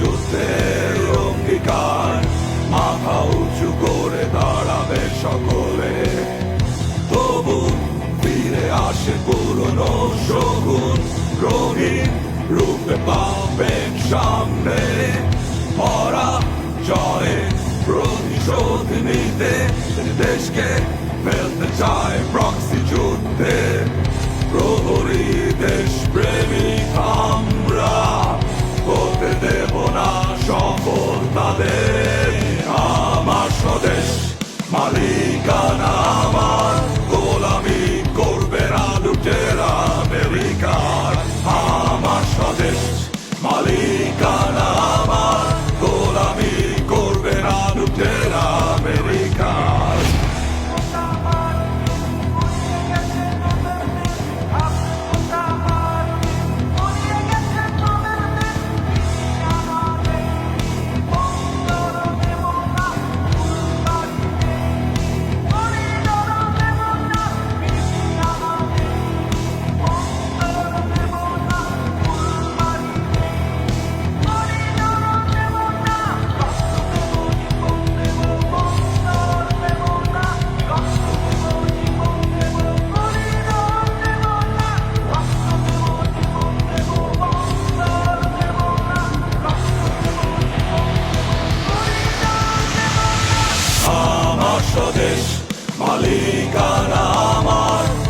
যুদ্ধের অঙ্গীকার। মাথা উঁচু করে দাঁড়াবে সকলে। তবু ফিরে আসে পুরনো শগুন। রঙিন রূপে পাবেন সামনে। ভরা জয়ে প্রতিশোধ নিতে দেশকে ফেলতে চায় প্রক্সি যুদ্ধে। Babel. স্বদেশ মালিকানা আমার।